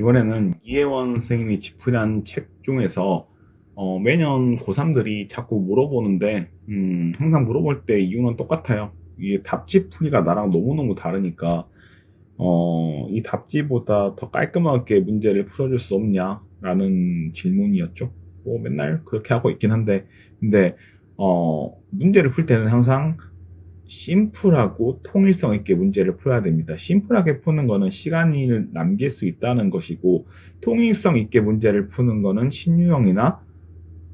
이번에는 이혜원 선생님이 집필한 책 중에서 어, 매년 고3들이 자꾸 물어보는데 음, 항상 물어볼 때 이유는 똑같아요. 이게 답지 풀이가 나랑 너무너무 다르니까 어, 이 답지보다 더 깔끔하게 문제를 풀어줄 수 없냐라는 질문이었죠. 뭐 맨날 그렇게 하고 있긴 한데 근데 어, 문제를 풀 때는 항상 심플하고 통일성 있게 문제를 풀어야 됩니다. 심플하게 푸는 거는 시간을 남길 수 있다는 것이고 통일성 있게 문제를 푸는 거는 신유형이나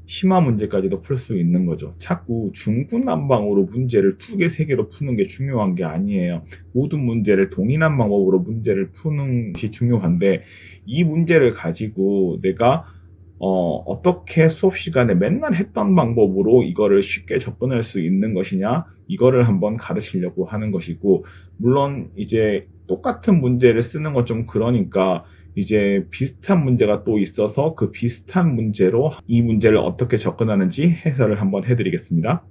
심화 문제까지도 풀 수 있는 거죠. 자꾸 중구난방으로 문제를 두 개, 세 개로 푸는 게 중요한 게 아니에요. 모든 문제를 동일한 방법으로 문제를 푸는 것이 중요한데 이 문제를 가지고 내가 어, 어떻게 수업 시간에 맨날 했던 방법으로 이거를 쉽게 접근할 수 있는 것이냐, 이거를 한번 가르치려고 하는 것이고, 물론 이제 똑같은 문제를 쓰는 건좀 그러니까, 이제 비슷한 문제가 또 있어서 그 비슷한 문제로 이 문제를 어떻게 접근하는지 해설을 한번 해드리겠습니다.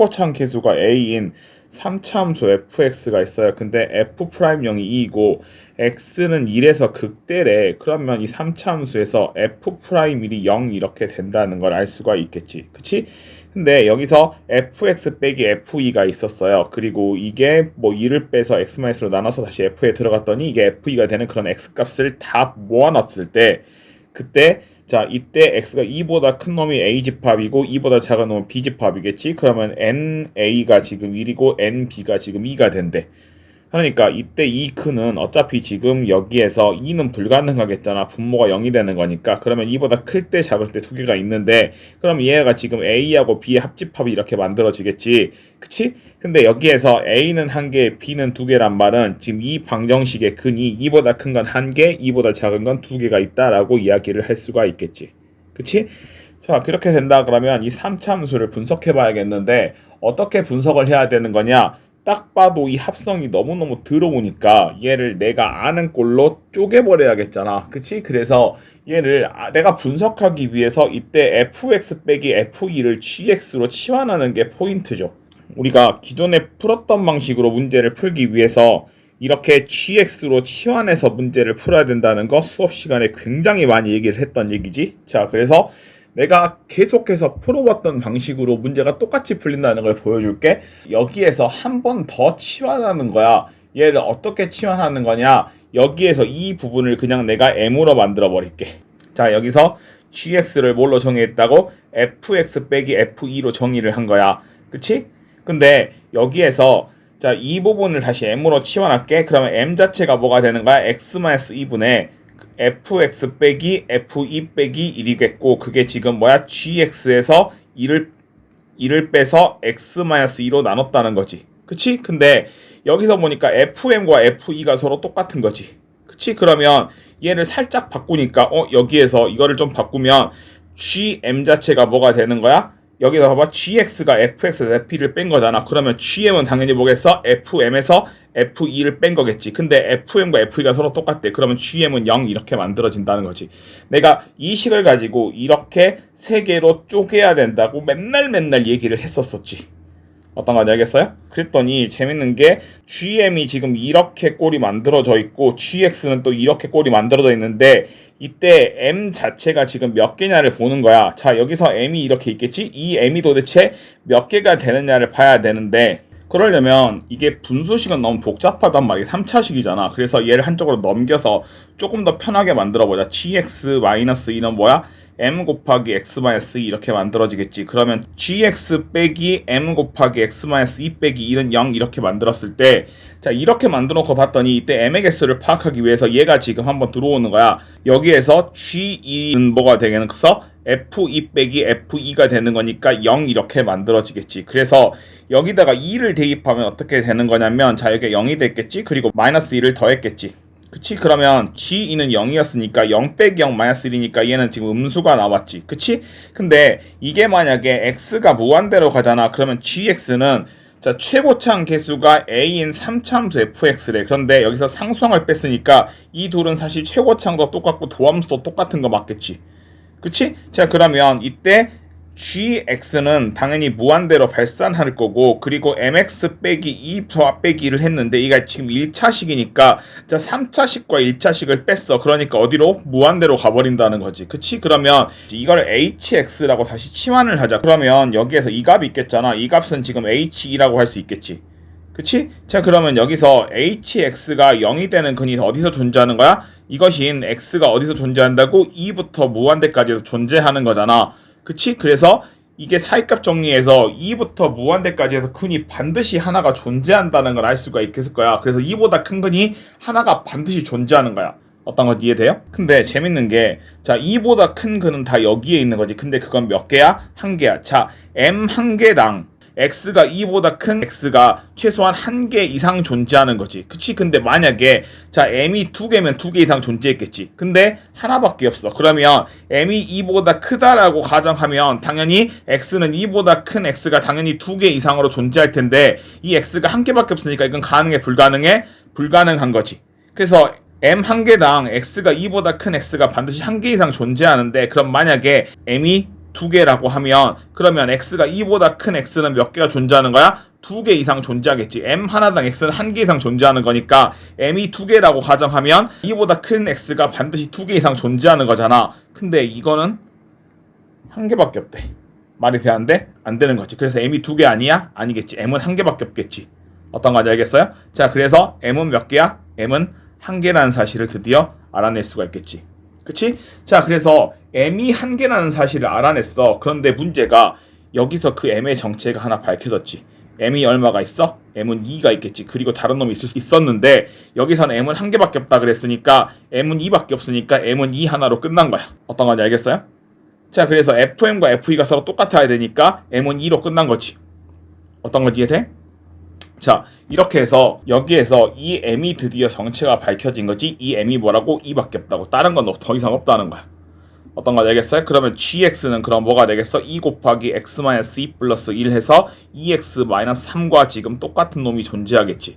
최고참 계수가 a인 3차함수 fx가 있어요. 근데 f'0이 2이고 x는 1에서 극대래. 그러면 이 3차함수에서 f'1이 0 이렇게 된다는 걸 알 수가 있겠지. 그치? 근데 여기서 fx 빼기 f2가 있었어요. 그리고 이게 뭐 2를 빼서 x-로 나눠서 다시 f에 들어갔더니 이게 f2가 되는 그런 x 값을 다 모아놨을 때 그때 자, 이때 x가 2보다 큰 놈이 a 집합이고 2보다 작은 놈은 b 집합이겠지. 그러면 na가 지금 1이고 nb가 지금 2가 된대. 그러니까 이때 이 큰은 어차피 지금 여기에서 2는 불가능하겠잖아. 분모가 0이 되는 거니까. 그러면 2보다 클 때 작을 때 두 개가 있는데 그럼 얘가 지금 a하고 b의 합집합이 이렇게 만들어지겠지. 그치? 근데 여기에서 a는 한 개, b는 두 개란 말은 지금 이 방정식의 근이 2보다 큰 건 한 개, 2보다 작은 건 두 개가 있다라고 이야기를 할 수가 있겠지. 그치? 자, 그렇게 된다 그러면 이 3참수를 분석해 봐야겠는데 어떻게 분석을 해야 되는 거냐? 딱 봐도 이 합성이 너무너무 들어오니까 얘를 내가 아는 꼴로 쪼개버려야겠잖아. 그치? 그래서 얘를 아- 내가 분석하기 위해서 이때 fx 빼기 f2를 gx로 치환하는 게 포인트죠. 우리가 기존에 풀었던 방식으로 문제를 풀기 위해서 이렇게 gx로 치환해서 문제를 풀어야 된다는 거 수업 시간에 굉장히 많이 얘기를 했던 얘기지. 자, 그래서 내가 계속해서 풀어왔던 방식으로 문제가 똑같이 풀린다는 걸 보여줄게. 여기에서 한 번 더 치환하는 거야. 얘를 어떻게 치환하는 거냐? 여기에서 이 부분을 그냥 내가 m으로 만들어 버릴게. 자, 여기서 gx를 뭘로 정의했다고? fx 빼기 f2로 정의를 한 거야. 그치? 근데 여기에서 자, 이 부분을 다시 m으로 치환할게. 그러면 m 자체가 뭐가 되는 거야? x-2분의 fx 빼기 f2 빼기 1이겠고 그게 지금 뭐야? gx에서 1을 1을 빼서 x-2로 나눴다는 거지. 그치? 근데 여기서 보니까 fm과 f2가 서로 똑같은 거지. 그치? 그러면 얘를 살짝 바꾸니까 어 여기에서 이거를 좀 바꾸면 gm 자체가 뭐가 되는 거야? 여기서 봐봐 gx가 fx에서 f를 뺀 거잖아. 그러면 gm은 당연히 뭐겠어? fm에서 f2를 뺀 거겠지. 근데 fm과 f2가 서로 똑같대. 그러면 gm은 0 이렇게 만들어진다는 거지. 내가 이 식을 가지고 이렇게 세 개로 쪼개야 된다고 맨날 맨날 얘기를 했었었지. 어떤 건지 알겠어요? 그랬더니 재밌는 게 GM이 지금 이렇게 꼴이 만들어져 있고 GX는 또 이렇게 꼴이 만들어져 있는데 이때 M 자체가 지금 몇 개냐를 보는 거야. 자, 여기서 M이 이렇게 있겠지? 이 M이 도대체 몇 개가 되느냐를 봐야 되는데 그러려면 이게 분수식은 너무 복잡하단 말이야. 3차식이잖아. 그래서 얘를 한쪽으로 넘겨서 조금 더 편하게 만들어 보자. GX-2는 뭐야? M 곱하기 x-2 이렇게 만들어지겠지. 그러면 gx 빼기 m 곱하기 x-2 빼기 1은 0 이렇게 만들었을 때 자 이렇게 만들어 놓고 봤더니 이때 m의 개수를 파악하기 위해서 얘가 지금 한번 들어오는 거야. 여기에서 g2는 뭐가 되겠어? f2 빼기 f2가 되는 거니까 0 이렇게 만들어지겠지. 그래서 여기다가 2를 대입하면 어떻게 되는 거냐면 자 여기 0이 됐겠지. 그리고 마이너스 1을 더했겠지. 그치? 그러면 G2는 0이었으니까 0 빼기 0 마이너스 1이니까 얘는 지금 음수가 나왔지. 그치? 근데 이게 만약에 X가 무한대로 가잖아. 그러면 GX는 자, 최고창 개수가 A인 3참수 fx래. 그런데 여기서 상수항을 뺐으니까 이 둘은 사실 최고창도 똑같고 도함수도 똑같은 거 맞겠지. 그치? 자, 그러면 이때 gx는 당연히 무한대로 발산할 거고 그리고 mx 빼기 2 빼기를 했는데 이가 지금 1차식이니까 자 3차식과 1차식을 뺐어 그러니까 어디로? 무한대로 가버린다는 거지 그치? 그러면 이걸 hx라고 다시 치환을 하자 그러면 여기에서 이 값이 있겠잖아 이 값은 지금 h2라고 할 수 있겠지 그치? 자 그러면 여기서 hx가 0이 되는 근이 어디서 존재하는 거야? 이것인 x가 어디서 존재한다고? 2부터 무한대까지에서 존재하는 거잖아 그치? 그래서 이게 사이값 정리해서 2부터 무한대까지 해서 근이 반드시 하나가 존재한다는 걸 알 수가 있겠을 거야. 그래서 2보다 큰 근이 하나가 반드시 존재하는 거야. 어떤 건 이해돼요? 근데 재밌는 게, 자, 2보다 큰 근은 다 여기에 있는 거지. 근데 그건 몇 개야? 한 개야. 자, m 한 개당 x가 2보다 큰 x가 최소한 한 개 이상 존재하는 거지. 그치? 근데 만약에 자 m이 두 개면 두 개 이상 존재했겠지. 근데 하나밖에 없어. 그러면 m이 2보다 크다라고 가정하면 당연히 x는 2보다 큰 x가 당연히 두 개 이상으로 존재할 텐데 이 x가 한 개밖에 없으니까 이건 가능해 불가능해? 불가능한 거지. 그래서 m 한 개당 x가 2보다 큰 x가 반드시 한 개 이상 존재하는데 그럼 만약에 m이 두 개라고 하면 그러면 x가 2보다 큰 x는 몇 개가 존재하는 거야? 두 개 이상 존재하겠지. m 하나당 x는 한 개 이상 존재하는 거니까 m이 두 개라고 가정하면 2보다 큰 x가 반드시 두 개 이상 존재하는 거잖아. 근데 이거는 한 개밖에 없대. 말이 돼? 안 되는 거지. 그래서 m이 두 개 아니야? 아니겠지. m은 한 개밖에 없겠지. 어떤 건지 알겠어요? 자, 그래서 m은 몇 개야? m은 한 개라는 사실을 드디어 알아낼 수가 있겠지. 그치? 자, 그래서 m이 한 개라는 사실을 알아냈어. 그런데 문제가 여기서 그 m의 정체가 하나 밝혀졌지. m이 얼마가 있어? m은 2가 있겠지. 그리고 다른 놈이 있을 수 있었는데 여기서는 m은 한 개밖에 없다 그랬으니까 m은 2밖에 없으니까 m은 2 하나로 끝난 거야. 어떤 건지 알겠어요? 자, 그래서 fm과 fe가 서로 똑같아야 되니까 m은 2로 끝난 거지. 어떤 건지 이해돼? 자, 이렇게 해서 여기에서 이 m이 드디어 정체가 밝혀진 거지. 이 m이 뭐라고? 2밖에 없다고. 다른 건 더 이상 없다는 거야. 어떤 거 되겠어요? 그러면 gx는 그럼 뭐가 되겠어? 2 곱하기 x-2 플러스 1 해서 2x-3과 지금 똑같은 놈이 존재하겠지.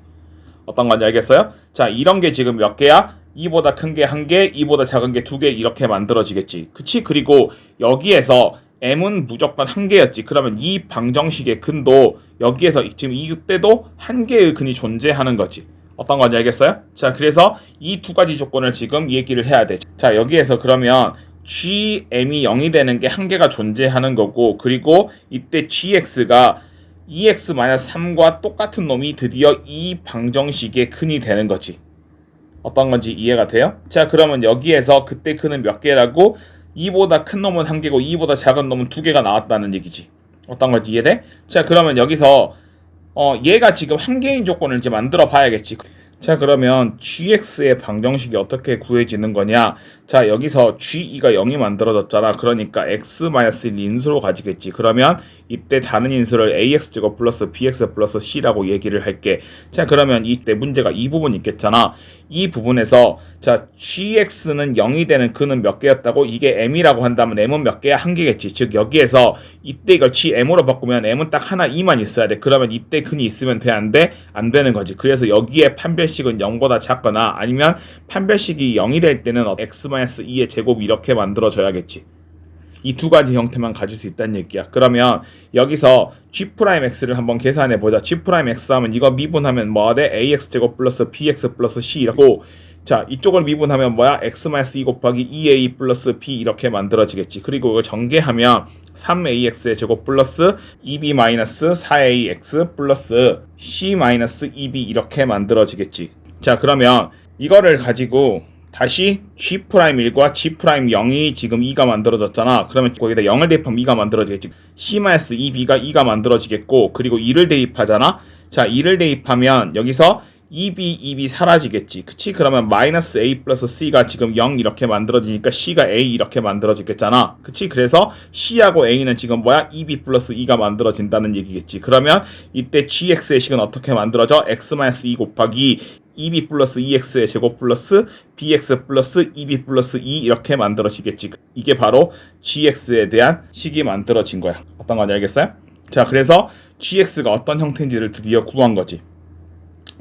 어떤 건지 알겠어요? 자, 이런 게 지금 몇 개야? 2보다 큰게한 개, 2보다 작은 게두개 이렇게 만들어지겠지. 그치? 그리고 여기에서 m은 무조건 한 개였지. 그러면 이 방정식의 근도 여기에서 지금 이때도 한 개의 근이 존재하는 거지. 어떤 건지 알겠어요? 자, 그래서 이 두 가지 조건을 지금 얘기를 해야 돼. 자, 여기에서 그러면 gm이 0이 되는 게 한 개가 존재하는 거고, 그리고 이때 gx가 2x-3과 똑같은 놈이 드디어 이 방정식의 근이 되는 거지. 어떤 건지 이해가 돼요? 자, 그러면 여기에서 그때 근은 몇 개라고? 2보다 큰 놈은 한 개고 2보다 작은 놈은 두 개가 나왔다는 얘기지. 어떤 건지 이해돼? 자, 그러면 여기서 어, 얘가 지금 한 개인 조건을 이제 만들어 봐야겠지. 자, 그러면 gx의 방정식이 어떻게 구해지는 거냐? 자, 여기서 g2가 0이 만들어졌잖아. 그러니까 x-1 인수로 가지겠지. 그러면 이때 다른 인수를 ax제곱 플러스 bx 플러스 c라고 얘기를 할게. 자, 그러면 이때 문제가 이 부분 있겠잖아. 이 부분에서 자, gx는 0이 되는 근은 몇 개였다고? 이게 m이라고 한다면 m은 몇 개야? 한 개겠지. 즉 여기에서 이때 이걸 gm으로 바꾸면 m은 딱 하나 2만 있어야 돼. 그러면 이때 근이 있으면 돼? 안 돼? 안 되는 거지. 그래서 여기에 판별식은 0보다 작거나 아니면 판별식이 0이 될 때는 x-2의 제곱이 이렇게 만들어져야겠지. 이 두 가지 형태만 가질 수 있다는 얘기야. 그러면 여기서 g'x를 한번 계산해 보자. g'x 하면 이거 미분하면 뭐가 돼? ax 제곱 플러스 bx 플러스 c 이라고 자 이쪽을 미분하면 뭐야? x-2 곱하기 2a 플러스 b 이렇게 만들어지겠지. 그리고 이걸 전개하면 3ax의 제곱 플러스 2b 마이너스 4ax 플러스 c 마이너스 2b 이렇게 만들어지겠지. 자 그러면 이거를 가지고 다시 G'1과 G'0이 지금 2가 만들어졌잖아. 그러면 거기다 0을 대입하면 2가 만들어지겠지. C-2B가 2가 만들어지겠고, 그리고 2를 대입하잖아. 자, 2를 대입하면 여기서 2b, 2b 사라지겠지. 그치? 그러면 마이너스 a 플러스 c가 지금 0 이렇게 만들어지니까 c가 a 이렇게 만들어지겠잖아. 그치? 그래서 c하고 a는 지금 뭐야? 2b 플러스 2가 만들어진다는 얘기겠지. 그러면 이때 gx의 식은 어떻게 만들어져? x 마이너스 2 곱하기 2b 플러스 2x의 제곱 플러스 bx 플러스 2b 플러스 2 이렇게 만들어지겠지. 이게 바로 gx에 대한 식이 만들어진 거야. 어떤 건지 알겠어요? 자, 그래서 gx가 어떤 형태인지를 드디어 구한 거지.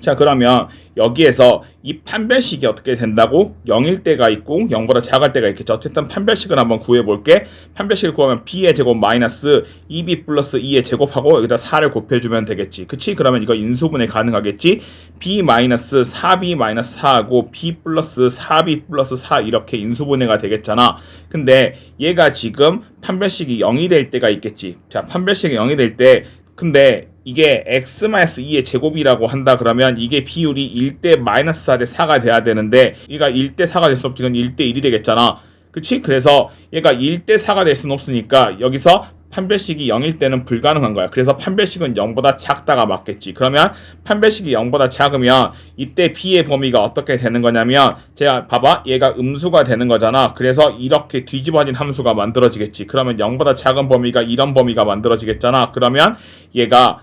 자, 그러면 여기에서 이 판별식이 어떻게 된다고? 0일 때가 있고 0보다 작을 때가 있겠죠. 어쨌든 판별식을 한번 구해 볼게. 판별식을 구하면 b의 제곱 마이너스 2b 플러스 2의 제곱하고 여기다 4를 곱해주면 되겠지. 그치? 그러면 이거 인수분해 가능하겠지? b 마이너스 4b 마이너스 4하고 b 플러스 4b 플러스 4 이렇게 인수분해가 되겠잖아. 근데 얘가 지금 판별식이 0이 될 때가 있겠지. 자, 판별식이 0이 될 때 근데 이게 x-2의 제곱이라고 한다 그러면 이게 비율이 1대 마이너스 4대 4가 돼야 되는데 얘가 1대 4가 될 수 없지 그건 1대 1이 되겠잖아 그치? 그래서 얘가 1대 4가 될 수는 없으니까 여기서 판별식이 0일 때는 불가능한 거야. 그래서 판별식은 0보다 작다가 맞겠지. 그러면 판별식이 0보다 작으면 이때 b의 범위가 어떻게 되는 거냐면 제가 봐봐 얘가 음수가 되는 거잖아. 그래서 이렇게 뒤집어진 함수가 만들어지겠지. 그러면 0보다 작은 범위가 이런 범위가 만들어지겠잖아. 그러면 얘가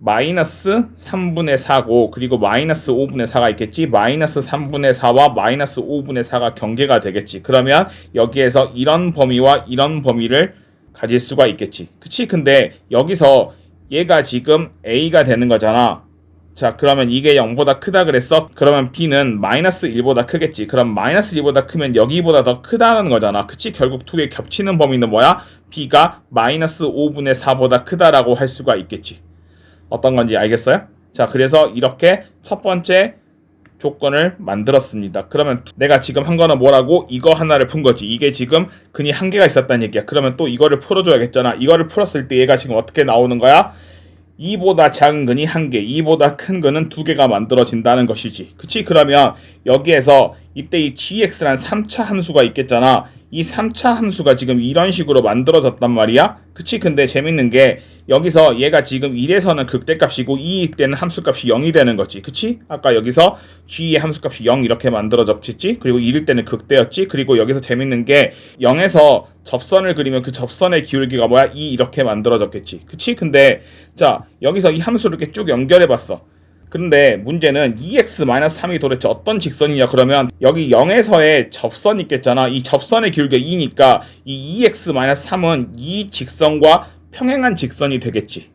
마이너스 3분의 4고 그리고 마이너스 5분의 4가 있겠지? 마이너스 3분의 4와 마이너스 5분의 4가 경계가 되겠지. 그러면 여기에서 이런 범위와 이런 범위를 가질 수가 있겠지. 그치? 근데 여기서 얘가 지금 a가 되는 거잖아. 자 그러면 이게 0보다 크다 그랬어? 그러면 b는 마이너스 1보다 크겠지. 그럼 마이너스 1보다 크면 여기보다 더 크다는 거잖아. 그치? 결국 두 개 겹치는 범위는 뭐야? B가 마이너스 5분의 4보다 크다라고 할 수가 있겠지 어떤 건지 알겠어요? 자, 그래서 이렇게 첫 번째 조건을 만들었습니다. 그러면 내가 지금 한 거는 뭐라고? 이거 하나를 푼 거지. 이게 지금 근이 한 개가 있었다는 얘기야. 그러면 또 이거를 풀어줘야겠잖아. 이거를 풀었을 때 얘가 지금 어떻게 나오는 거야? 2보다 작은 근이 한 개, 2보다 큰 근은 두 개가 만들어진다는 것이지. 그치? 그러면 여기에서 이때 이 gx란 3차 함수가 있겠잖아. 이 3차 함수가 지금 이런 식으로 만들어졌단 말이야. 그치? 근데 재밌는 게 여기서 얘가 지금 1에서는 극대값이고 2일 때는 함수값이 0이 되는 거지. 그치? 아까 여기서 g의 함수값이 0 이렇게 만들어졌지. 그리고 1일 때는 극대였지. 그리고 여기서 재밌는 게 0에서 접선을 그리면 그 접선의 기울기가 뭐야? 2 이렇게 만들어졌겠지. 그치? 근데 자, 여기서 이 함수를 이렇게 쭉 연결해 봤어. 근데 문제는 2x-3이 도대체 어떤 직선이냐? 그러면 여기 0에서의 접선이 있겠잖아. 이 접선의 기울기가 2니까 이 2x-3은 이 직선과 평행한 직선이 되겠지.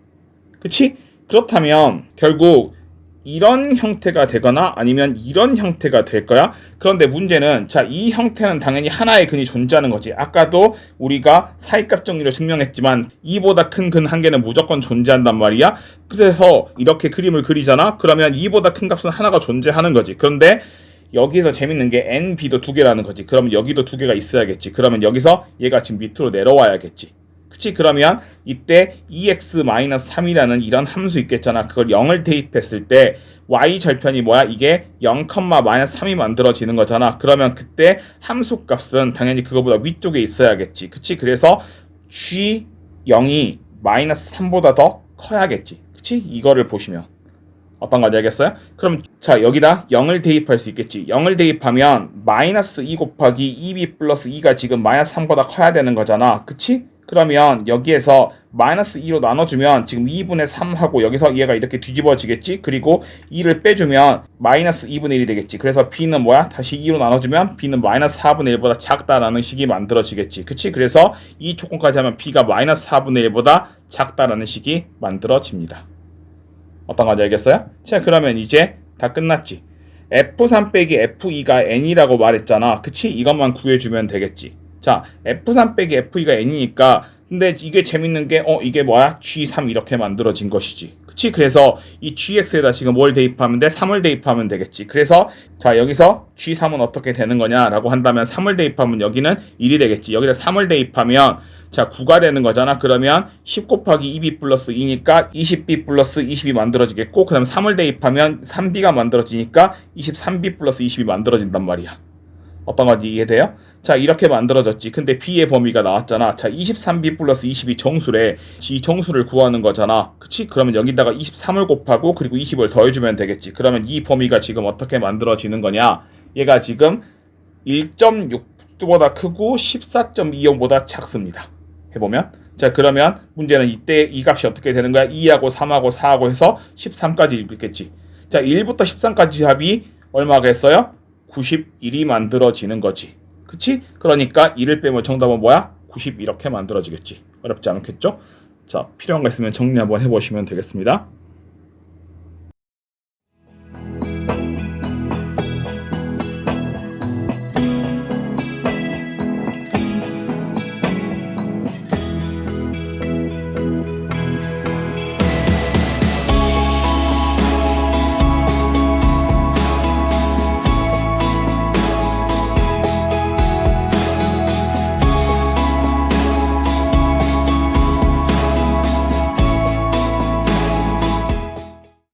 그치? 그렇다면 결국 이런 형태가 되거나 아니면 이런 형태가 될 거야. 그런데 문제는 자, 이 형태는 당연히 하나의 근이 존재하는 거지. 아까도 우리가 사이값 정리로 증명했지만 이보다 큰 근 한 개는 무조건 존재한단 말이야. 그래서 이렇게 그림을 그리잖아. 그러면 이보다 큰 값은 하나가 존재하는 거지. 그런데 여기서 재밌는 게 n, b도 두 개라는 거지. 그러면 여기도 두 개가 있어야겠지. 그러면 여기서 얘가 지금 밑으로 내려와야겠지. 그치? 그러면 이때 2x-3이라는 이런 함수 있겠잖아. 그걸 0을 대입했을 때 y 절편이 뭐야? 이게 0,-3이 만들어지는 거잖아. 그러면 그때 함수 값은 당연히 그거보다 위쪽에 있어야겠지. 그치? 그래서 g 0이 마이너스 3보다 더 커야겠지. 그치? 이거를 보시면. 어떤 건지 알겠어요? 그럼 자 여기다 0을 대입할 수 있겠지 0을 대입하면 마이너스 2 곱하기 2b 플러스 2가 지금 마이너스 3보다 커야 되는 거잖아 그치? 그러면 여기에서 마이너스 2로 나눠주면 지금 2분의 3하고 여기서 얘가 이렇게 뒤집어지겠지? 그리고 2를 빼주면 마이너스 2분의 1이 되겠지. 그래서 b는 뭐야? 다시 2로 나눠주면 b는 마이너스 4분의 1보다 작다라는 식이 만들어지겠지. 그치? 그래서 이 조건까지 하면 b가 마이너스 4분의 1보다 작다라는 식이 만들어집니다. 어떤 건지 알겠어요? 자 그러면 이제 다 끝났지. F3 빼기 F2가 N이라고 말했잖아. 그치? 이것만 구해주면 되겠지. 자, F3 빼기 F2가 N이니까 근데 이게 재밌는 게 어 이게 뭐야? G3 이렇게 만들어진 것이지. 그치? 그래서 이 GX에다 지금 뭘 대입하면 돼? 3을 대입하면 되겠지. 그래서 자 여기서 G3은 어떻게 되는 거냐라고 한다면 3을 대입하면 여기는 1이 되겠지. 여기다 3을 대입하면 자 9가 되는 거잖아. 그러면 10 곱하기 2b 플러스 2니까 20b 플러스 20이 만들어지겠고 그 다음 3을 대입하면 3b가 만들어지니까 23b 플러스 20이 만들어진단 말이야. 어떤 건지 이해돼요? 자 이렇게 만들어졌지. 근데 b의 범위가 나왔잖아. 자 23b 플러스 22 정수래. 이 정수를 구하는 거잖아. 그치? 그러면 여기다가 23을 곱하고 그리고 20을 더해주면 되겠지. 그러면 이 범위가 지금 어떻게 만들어지는 거냐? 얘가 지금 1.6보다 크고 14.25보다 작습니다. 해보면? 자 그러면 문제는 이때 이 값이 어떻게 되는 거야? 2하고 3하고 4하고 해서 13까지 읽겠지. 자 1부터 13까지 합이 얼마겠어요? 91이 만들어지는 거지 그치? 그러니까 1을 빼면 정답은 뭐야? 90 이렇게 만들어지겠지. 어렵지 않겠죠? 자, 필요한 거 있으면 정리 한번 해보시면 되겠습니다.